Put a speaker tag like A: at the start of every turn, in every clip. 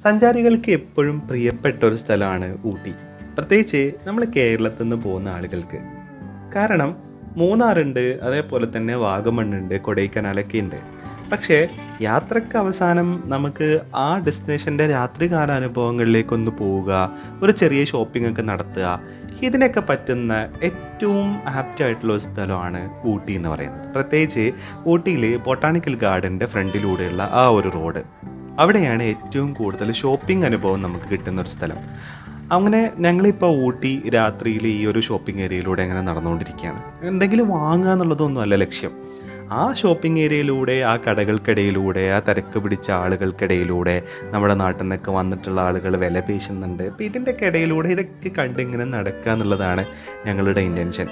A: സഞ്ചാരികൾക്ക് എപ്പോഴും പ്രിയപ്പെട്ട ഒരു സ്ഥലമാണ് ഊട്ടി. പ്രത്യേകിച്ച് നമ്മൾ കേരളത്തിൽ നിന്ന് പോകുന്ന ആളുകൾക്ക്. കാരണം മൂന്നാറുണ്ട് അതേപോലെ തന്നെ വാഗമണ്ണുണ്ട് കൊടൈക്കനാലൊക്കെ ഉണ്ട്. പക്ഷേ യാത്രയ്ക്ക് അവസാനം നമുക്ക് ആ ഡെസ്റ്റിനേഷന്റെ രാത്രികാല അനുഭവങ്ങളിലേക്കൊന്ന് പോവുക ഒരു ചെറിയ ഷോപ്പിംഗ് ഒക്കെ നടത്തുക ഇതിനൊക്കെ പറ്റുന്ന ഏറ്റവും ആപ്റ്റ് ആയിട്ടുള്ള ഒരു സ്ഥലമാണ് ഊട്ടി എന്ന് പറയുന്നത്. പ്രത്യേകിച്ച് ഊട്ടിയിൽ ബൊട്ടാണിക്കൽ ഗാർഡന്റെ ഫ്രണ്ടിലൂടെയുള്ള ആ ഒരു റോഡ്. അവിടെയാണ് ഏറ്റവും കൂടുതൽ ഷോപ്പിംഗ് അനുഭവം നമുക്ക് കിട്ടുന്ന ഒരു സ്ഥലം. അങ്ങനെ ഞങ്ങളിപ്പോൾ ഊട്ടി രാത്രിയിൽ ഈ ഒരു ഷോപ്പിംഗ് ഏരിയയിലൂടെ അങ്ങനെ നടന്നുകൊണ്ടിരിക്കുകയാണ്. എന്തെങ്കിലും വാങ്ങുക എന്നുള്ളതൊന്നും അല്ല ലക്ഷ്യം. ആ ഷോപ്പിംഗ് ഏരിയയിലൂടെ ആ കടകൾക്കിടയിലൂടെ ആ തിരക്ക് പിടിച്ച ആളുകൾക്കിടയിലൂടെ നമ്മുടെ നാട്ടിൽ നിന്നൊക്കെ വന്നിട്ടുള്ള ആളുകൾ വില പേശുന്നുണ്ട്. അപ്പോൾ ഇതിന്റെയൊക്കെ ഇടയിലൂടെ ഇതൊക്കെ കണ്ടിങ്ങനെ നടക്കുക എന്നുള്ളതാണ് ഞങ്ങളുടെ ഇന്റൻഷൻ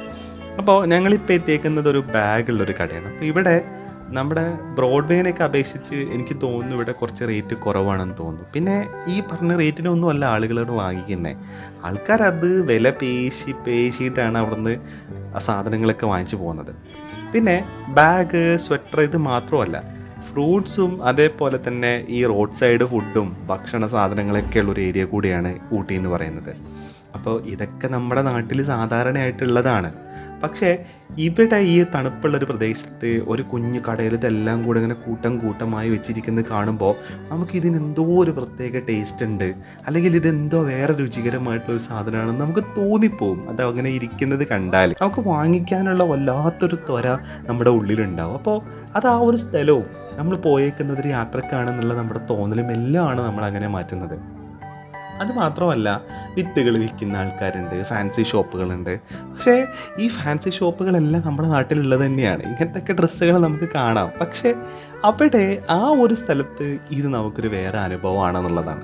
A: അപ്പോൾ ഞങ്ങളിപ്പോൾ എത്തിയേക്കുന്നത് ഒരു ബാഗുള്ളൊരു കടയാണ്. അപ്പോൾ ഇവിടെ നമ്മുടെ ബ്രോഡ്വേനൊക്കെ അപേക്ഷിച്ച് എനിക്ക് തോന്നുന്നു ഇവിടെ കുറച്ച് റേറ്റ് കുറവാണെന്ന് തോന്നുന്നു. പിന്നെ ഈ പറഞ്ഞ റേറ്റിനൊന്നും അല്ല ആളുകളോട് വാങ്ങിക്കുന്നത് ആൾക്കാരത് വില പേശി പേശിയിട്ടാണ് അവിടുന്ന് ആ സാധനങ്ങളൊക്കെ വാങ്ങിച്ചു പോകുന്നത്. പിന്നെ ബാഗ് സ്വെറ്റർ ഇത് മാത്രമല്ല ഫ്രൂട്ട്സും അതേപോലെ തന്നെ ഈ റോഡ് സൈഡ് ഫുഡും ഭക്ഷണ സാധനങ്ങളൊക്കെ ഉള്ള ഒരു ഏരിയ കൂടിയാണ് ഊട്ടി എന്ന് പറയുന്നത്. അപ്പോൾ ഇതൊക്കെ നമ്മുടെ നാട്ടിൽ സാധാരണയായിട്ടുള്ളതാണ്. പക്ഷേ ഇവിടെ ഈ തണുപ്പുള്ള ഒരു പ്രദേശത്ത് ഒരു കുഞ്ഞു കടയിൽ ഇതെല്ലാം കൂടെ ഇങ്ങനെ കൂട്ടം കൂട്ടമായി വെച്ചിരിക്കുന്നത് കാണുമ്പോൾ നമുക്ക് ഇതിനെന്തോ ഒരു പ്രത്യേക ടേസ്റ്റ് ഉണ്ട്. അല്ലെങ്കിൽ ഇതെന്തോ വേറെ രുചികരമായിട്ടുള്ള ഒരു സാധനമാണെന്ന് നമുക്ക് തോന്നിപ്പോവും. അത് അങ്ങനെ ഇരിക്കുന്നത് കണ്ടാൽ നമുക്ക് വാങ്ങിക്കാനുള്ള വല്ലാത്തൊരു ത്വര നമ്മുടെ ഉള്ളിലുണ്ടാവും. അപ്പോൾ അത് ആ ഒരു സ്ഥലവും നമ്മൾ പോയേക്കുന്നത് ഒരു യാത്രക്കാണെന്നുള്ള നമ്മുടെ തോന്നലും എല്ലാമാണ് നമ്മൾ അങ്ങനെ മാറ്റുന്നത്. അത് മാത്രമല്ല വിത്തുകൾ വിൽക്കുന്ന ആൾക്കാരുണ്ട് ഫാൻസി ഷോപ്പുകളുണ്ട് പക്ഷേ ഈ ഫാൻസി ഷോപ്പുകളെല്ലാം നമ്മുടെ നാട്ടിലുള്ളത് തന്നെയാണ്. ഇങ്ങനത്തെ ഡ്രസ്സുകൾ നമുക്ക് കാണാം. പക്ഷേ അവിടെ ആ ഒരു സ്ഥലത്ത് ഇത് നമുക്കൊരു വേറെ അനുഭവമാണെന്നുള്ളതാണ്.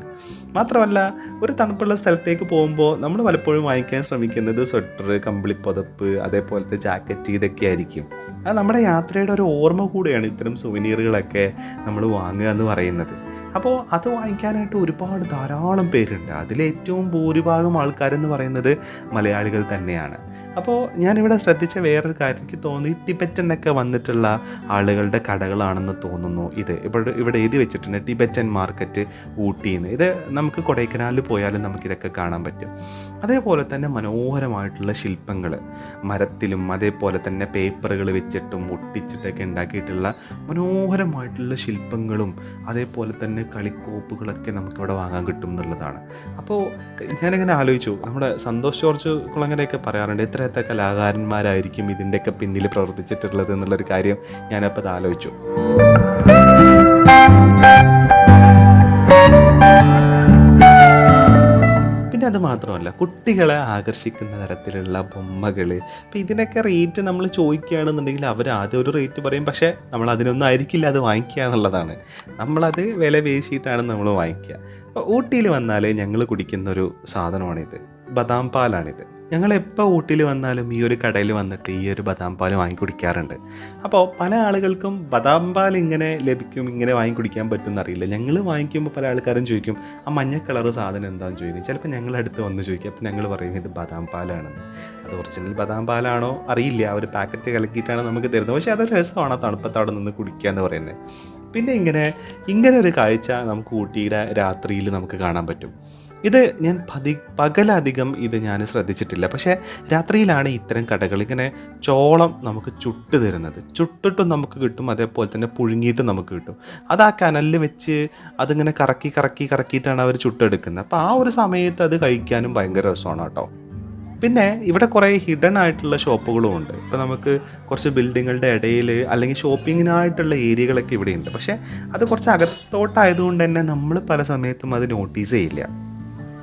A: മാത്രമല്ല ഒരു തണുപ്പുള്ള സ്ഥലത്തേക്ക് പോകുമ്പോൾ നമ്മൾ പലപ്പോഴും വാങ്ങിക്കാൻ ശ്രമിക്കുന്നത് സ്വെറ്റർ കമ്പിളിപ്പുതപ്പ് അതേപോലത്തെ ജാക്കറ്റ് ഇതൊക്കെ ആയിരിക്കും. അത് നമ്മുടെ യാത്രയുടെ ഒരു ഓർമ്മ കൂടെയാണ് ഇത്തരം സുവനീറുകളൊക്കെ നമ്മൾ വാങ്ങുക എന്ന് പറയുന്നത്. അപ്പോൾ അത് വാങ്ങിക്കാനായിട്ട് ഒരുപാട് ധാരാളം പേരുണ്ട്. അതിലേറ്റവും ഭൂരിഭാഗം ആൾക്കാരെന്ന് പറയുന്നത് മലയാളികൾ തന്നെയാണ്. അപ്പോൾ ഞാനിവിടെ ശ്രദ്ധിച്ച വേറൊരു കാര്യം എനിക്ക് തോന്നി ടിബറ്റ് എന്നൊക്കെ വന്നിട്ടുള്ള ആളുകളുടെ കടകളാണെന്ന് തോന്നുന്നു ഇത്. ഇവിടെ ഇവിടെ എഴുതി വെച്ചിട്ടുണ്ട് ടിബറ്റൻ മാർക്കറ്റ് ഊട്ടിന്ന്. ഇത് നമുക്ക് കൊടൈക്കനാലിൽ പോയാലും നമുക്കിതൊക്കെ കാണാൻ പറ്റും. അതേപോലെ തന്നെ മനോഹരമായിട്ടുള്ള ശില്പങ്ങൾ മരത്തിലും അതേപോലെ തന്നെ പേപ്പറുകൾ വെച്ചിട്ടും ഒട്ടിച്ചിട്ടൊക്കെ ഉണ്ടാക്കിയിട്ടുള്ള മനോഹരമായിട്ടുള്ള ശില്പങ്ങളും അതേപോലെ തന്നെ കളിക്കോപ്പുകളൊക്കെ നമുക്കിവിടെ വാങ്ങാൻ കിട്ടും എന്നുള്ളതാണ്. അപ്പോൾ ഞാനിങ്ങനെ ആലോചിച്ചു. നമ്മുടെ സന്തോഷ് ജോർജ് കുളങ്ങരയൊക്കെ പറയാറുണ്ട് എത്ര എത്ര കലാകാരന്മാരായിരിക്കും ഇതിന്റെയൊക്കെ പിന്നിൽ പ്രവർത്തിച്ചിട്ടുള്ളത് എന്നുള്ളൊരു കാര്യം ഞാനപ്പോൾ ആലോചിച്ചു. പിന്നെ അത് മാത്രമല്ല കുട്ടികളെ ആകർഷിക്കുന്ന തരത്തിലുള്ള ബൊമ്മകൾ. അപ്പോൾ ഇതിനൊക്കെ റേറ്റ് നമ്മൾ ചോദിക്കുകയാണെന്നുണ്ടെങ്കിൽ അവർ ആദ്യം ഒരു റേറ്റ് പറയും പക്ഷേ നമ്മൾ അതിനൊന്നും ആയിരിക്കില്ല അത് വാങ്ങിക്കുക എന്നുള്ളതാണ്. നമ്മളത് വില പേശിയിട്ടാണ് നമ്മൾ വാങ്ങിക്കുക. ഊട്ടിയിൽ വന്നാൽ ഞങ്ങൾ കുടിക്കുന്ന ഒരു സാധനമാണിത്. ബദാം പാലാണിത്. ഞങ്ങൾ എപ്പോൾ ഊട്ടിയിൽ വന്നാലും ഈ ഒരു കടയിൽ വന്നിട്ട് ഈ ഒരു ബദാം പാൽ വാങ്ങി കുടിക്കാറുണ്ട്. അപ്പോൾ പല ആളുകൾക്കും ബദാം പാൽ ഇങ്ങനെ ലഭിക്കും ഇങ്ങനെ വാങ്ങി കുടിക്കാൻ പറ്റുമെന്ന് അറിയില്ല. ഞങ്ങൾ വാങ്ങിക്കുമ്പോൾ പല ആൾക്കാരും ചോദിക്കും ആ മഞ്ഞ കളർ സാധനം എന്താണെന്ന് ചോദിക്കും. ചിലപ്പോൾ ഞങ്ങൾ അടുത്ത് വന്ന് ചോദിക്കും അപ്പോൾ ഞങ്ങൾ പറയും ഇത് ബദാം പാലാണെന്ന്. അത് ഒറിജിനൽ ബദാം പാലാണോ അറിയില്ല. ആ ഒരു പാക്കറ്റ് കലക്കിയിട്ടാണ് നമുക്ക് തരുന്നത്. പക്ഷേ അതൊരു രസമാണ് തണുപ്പത്ത് അവിടെ നിന്ന് കുടിക്കുക എന്ന് പറയുന്നത്. പിന്നെ ഇങ്ങനെ ഇങ്ങനെ ഒരു കാഴ്ച നമുക്ക് ഊട്ടിയുടെ രാത്രിയിൽ നമുക്ക് കാണാൻ പറ്റും. ഇത് ഞാൻ പതി പകലധികം ഇത് ഞാൻ ശ്രദ്ധിച്ചിട്ടില്ല. പക്ഷേ രാത്രിയിലാണ് ഇത്തരം കടകൾ ഇങ്ങനെ ചോളം നമുക്ക് ചുട്ട് തരുന്നത്. ചുട്ടിട്ടും നമുക്ക് കിട്ടും അതേപോലെ തന്നെ പുഴുങ്ങിയിട്ടും നമുക്ക് കിട്ടും. അത് ആ കനലിൽ വെച്ച് അതിങ്ങനെ കറക്കി കറക്കി കറക്കിയിട്ടാണ് അവർ ചുട്ടെടുക്കുന്നത്. അപ്പോൾ ആ ഒരു സമയത്ത് അത് കഴിക്കാനും ഭയങ്കര രസമാണ് കേട്ടോ. പിന്നെ ഇവിടെ കുറേ ഹിഡൻ ആയിട്ടുള്ള ഷോപ്പുകളും ഉണ്ട്. ഇപ്പോൾ നമുക്ക് കുറച്ച് ബിൽഡിങ്ങുകളുടെ ഇടയിൽ അല്ലെങ്കിൽ ഷോപ്പിങ്ങിനായിട്ടുള്ള ഏരിയകളൊക്കെ ഇവിടെയുണ്ട് പക്ഷേ അത് കുറച്ച് അകത്തോട്ടായതുകൊണ്ട് തന്നെ നമ്മൾ പല സമയത്തും അത് നോട്ടീസ് ചെയ്യില്ല.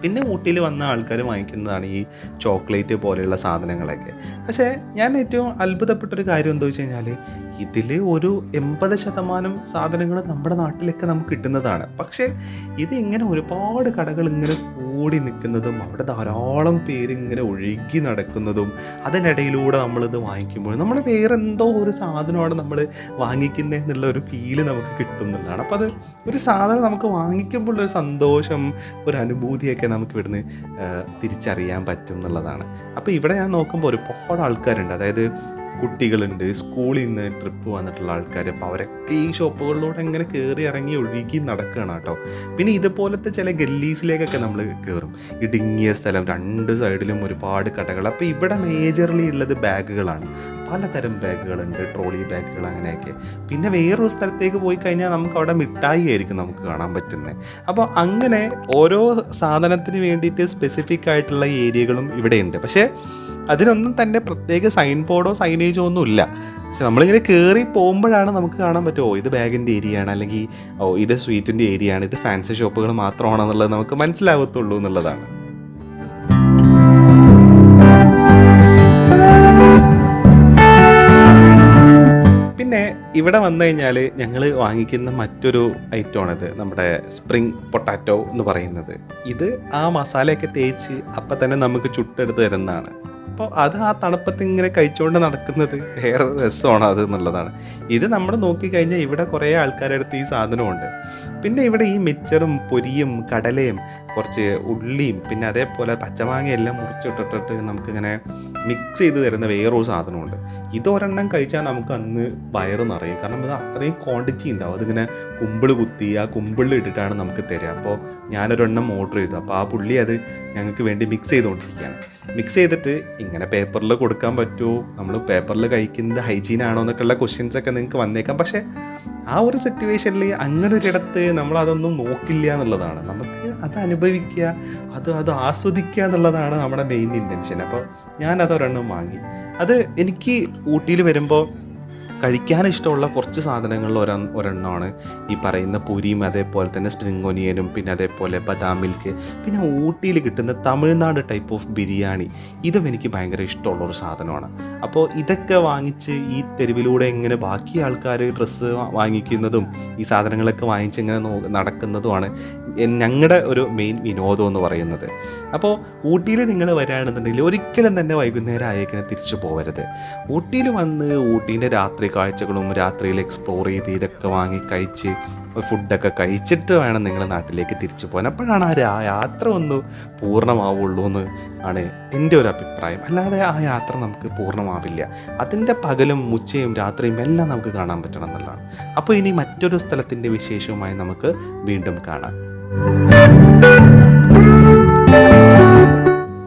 A: പിന്നെ ഊട്ടിയിൽ വന്ന ആൾക്കാർ വാങ്ങിക്കുന്നതാണ് ഈ ചോക്ലേറ്റ് പോലെയുള്ള സാധനങ്ങളൊക്കെ. പക്ഷേ ഞാൻ ഏറ്റവും അത്ഭുതപ്പെട്ടൊരു കാര്യം എന്താ വെച്ച് കഴിഞ്ഞാൽ ഇതിൽ ഒരു എൺപത് ശതമാനം സാധനങ്ങൾ നമ്മുടെ നാട്ടിലൊക്കെ നമുക്ക് കിട്ടുന്നതാണ്. പക്ഷേ ഇത് ഇങ്ങനെ ഒരുപാട് കടകൾ ഇങ്ങനെ കൂടി നിൽക്കുന്നതും അവിടെ ധാരാളം പേരിങ്ങനെ ഒഴുകി നടക്കുന്നതും അതിനിടയിലൂടെ നമ്മളിത് വാങ്ങിക്കുമ്പോൾ നമ്മൾ വേറെ എന്തോ ഒരു സാധനമാണ് നമ്മൾ വാങ്ങിക്കുന്നത് എന്നുള്ള ഒരു ഫീൽ നമുക്ക് കിട്ടുന്നുള്ളതാണ്. അപ്പോൾ അത് ഒരു സാധനം നമുക്ക് വാങ്ങിക്കുമ്പോൾ ഒരു സന്തോഷം ഒരു അനുഭൂതിയൊക്കെ നമുക്ക് ഇവിടുന്ന് തിരിച്ചറിയാൻ പറ്റും എന്നുള്ളതാണ്. അപ്പോൾ ഇവിടെ ഞാൻ നോക്കുമ്പോൾ ഒരുപാട് ആൾക്കാരുണ്ട്. അതായത് കുട്ടികളുണ്ട് സ്കൂളിൽ നിന്ന് ട്രിപ്പ് വന്നിട്ടുള്ള ആൾക്കാർ അപ്പോൾ അവരൊക്കെ ഈ ഷോപ്പുകളിലൂടെ എങ്ങനെ കയറി ഇറങ്ങി ഒഴുകി നടക്കുകയാണ് കേട്ടോ. പിന്നെ ഇതുപോലത്തെ ചില ഗല്ലീസിലേക്കൊക്കെ നമ്മൾ കയറും ഇടുങ്ങിയ സ്ഥലം രണ്ട് സൈഡിലും ഒരുപാട് കടകൾ. അപ്പോൾ ഇവിടെ മേജർലി ഉള്ളത് ബാഗുകളാണ്. പലതരം ബാഗുകളുണ്ട് ട്രോളി ബാഗുകൾ അങ്ങനെയൊക്കെ. പിന്നെ വേറൊരു സ്ഥലത്തേക്ക് പോയി കഴിഞ്ഞാൽ നമുക്ക് അവിടെ മിഠായി ആയിരിക്കും നമുക്ക് കാണാൻ പറ്റുന്നത് അപ്പോൾ അങ്ങനെ ഓരോ സാധനത്തിന് വേണ്ടിയിട്ട് സ്പെസിഫിക് ആയിട്ടുള്ള ഏരിയകളും ഇവിടെയുണ്ട്. പക്ഷേ അതിനൊന്നും തന്നെ പ്രത്യേക സൈൻ ബോർഡോ സൈനേജോ ഒന്നും ഇല്ല പക്ഷെ നമ്മളിങ്ങനെ കയറി പോകുമ്പോഴാണ് നമുക്ക് കാണാൻ പറ്റുമോ ഇത് ബാഗിന്റെ ഏരിയ ആണ് അല്ലെങ്കിൽ ഓ ഇത് സ്വീറ്റിന്റെ ഏരിയ ആണ് ഇത് ഫാൻസി ഷോപ്പുകൾ മാത്രമാണെന്നുള്ളത് നമുക്ക് മനസ്സിലാവത്തുള്ളൂ എന്നുള്ളതാണ്. പിന്നെ ഇവിടെ വന്നു കഴിഞ്ഞാൽ ഞങ്ങൾ വാങ്ങിക്കുന്ന മറ്റൊരു ഐറ്റമാണിത് നമ്മുടെ സ്പ്രിങ് പൊട്ടാറ്റോ എന്ന് പറയുന്നത്. ഇത് ആ മസാലയൊക്കെ തേച്ച് അപ്പം തന്നെ നമുക്ക് ചുട്ടെടുത്ത് തരുന്നതാണ്. അപ്പോൾ അത് ആ തണുപ്പത്ത് ഇങ്ങനെ കഴിച്ചുകൊണ്ട് നടക്കുന്നത് വേറെ രസമാണ് അത് എന്നുള്ളതാണ്. ഇത് നമ്മൾ നോക്കിക്കഴിഞ്ഞാൽ ഇവിടെ കുറേ ആൾക്കാരുടെ അടുത്ത് ഈ സാധനമുണ്ട്. പിന്നെ ഇവിടെ ഈ മിച്ചറും പൊരിയും കടലയും കുറച്ച് ഉള്ളിയും പിന്നെ അതേപോലെ പച്ചമാങ്ങയെല്ലാം മുറിച്ചിട്ടിട്ടിട്ട് നമുക്കിങ്ങനെ മിക്സ് ചെയ്ത് തരുന്ന വേറൊരു സാധനമുണ്ട്. ഇതൊരെണ്ണം കഴിച്ചാൽ നമുക്ക് അന്ന് വയറ് നിറയും. കാരണം ഇത് അത്രയും ക്വാണ്ടിറ്റി ഉണ്ടാവും. അതിങ്ങനെ കുമ്പിൾ കുത്തി ആ കുമ്പിളിൽ ഇട്ടിട്ടാണ് നമുക്ക് തരിക. അപ്പോൾ ഞാനൊരെണ്ണം ഓർഡർ ചെയ്തു. അപ്പോൾ ആ പുള്ളി അത് ഞങ്ങൾക്ക് വേണ്ടി മിക്സ് ചെയ്തുകൊണ്ടിരിക്കുകയാണ്. മിക്സ് ചെയ്തിട്ട് ഇങ്ങനെ പേപ്പറിൽ കൊടുക്കാൻ പറ്റുമോ നമ്മൾ പേപ്പറിൽ കഴിക്കുന്നത് ഹൈജീൻ ആണോ എന്നൊക്കെയുള്ള ക്വസ്റ്റ്യൻസ് ഒക്കെ നിങ്ങൾക്ക് വന്നേക്കാം. പക്ഷേ ആ ഒരു സിറ്റുവേഷനിൽ അങ്ങനെ ഒരിടത്ത് നമ്മൾ അതൊന്നും നോക്കില്ല എന്നുള്ളതാണ്. നമുക്ക് അത് അനുഭവിക്കുക അത് അത് ആസ്വദിക്കുക എന്നുള്ളതാണ് നമ്മുടെ മെയിൻ ഇന്റൻഷൻ അപ്പോൾ ഞാനത് ഒരെണ്ണം വാങ്ങി. അത് എനിക്ക് ഊട്ടിയിൽ വരുമ്പോൾ കഴിക്കാൻ ഇഷ്ടമുള്ള കുറച്ച് സാധനങ്ങളിൽ ഒരെ ഒരെണ്ണമാണ്. ഈ പറയുന്ന പുരിയും അതേപോലെ തന്നെ സ്പ്രിങ് ഒനിയനും പിന്നെ അതേപോലെ ബദാം മിൽക്ക് പിന്നെ ഊട്ടിയിൽ കിട്ടുന്ന തമിഴ്നാട് ടൈപ്പ് ഓഫ് ബിരിയാണി. ഇതും എനിക്ക് ഭയങ്കര ഇഷ്ടമുള്ള ഒരു സാധനമാണ്. അപ്പോൾ ഇതൊക്കെ വാങ്ങിച്ച് ഈ തെരുവിലൂടെ ഇങ്ങനെ ബാക്കി ആൾക്കാർ ഡ്രസ്സ് വാങ്ങിക്കുന്നതും ഈ സാധനങ്ങളൊക്കെ വാങ്ങിച്ച് ഇങ്ങനെ നടക്കുന്നതുമാണ് ഞങ്ങളുടെ ഒരു മെയിൻ വിനോദം എന്ന് പറയുന്നത്. അപ്പോൾ ഊട്ടിയിൽ നിങ്ങൾ വരികയാണെന്നുണ്ടെങ്കിൽ ഒരിക്കലും തന്നെ വൈകുന്നേരം ആയേക്കിനെ തിരിച്ചു പോകരുത് ഊട്ടിയിൽ വന്ന് ഊട്ടീന്റെ രാത്രി കാഴ്ചകളും രാത്രിയിൽ എക്സ്പ്ലോർ ചെയ്ത് ഇതൊക്കെ വാങ്ങി കഴിച്ച് ഫുഡൊക്കെ കഴിച്ചിട്ട് വേണം നിങ്ങൾ നാട്ടിലേക്ക് തിരിച്ചു പോകാൻ. അപ്പോഴാണ് ആ യാത്ര ഒന്ന് പൂർണമാവുള്ളൂ എന്ന് ആണ് എന്റെ ഒരു അഭിപ്രായം. അല്ലാതെ ആ യാത്ര നമുക്ക് പൂർണമാവില്ല. അതിന്റെ പകലും ഉച്ചയും രാത്രിയും എല്ലാം നമുക്ക് കാണാൻ പറ്റണം എന്നുള്ളതാണ്. അപ്പോൾ ഇനി മറ്റൊരു സ്ഥലത്തിന്റെ വിശേഷവുമായി നമുക്ക് വീണ്ടും കാണാം.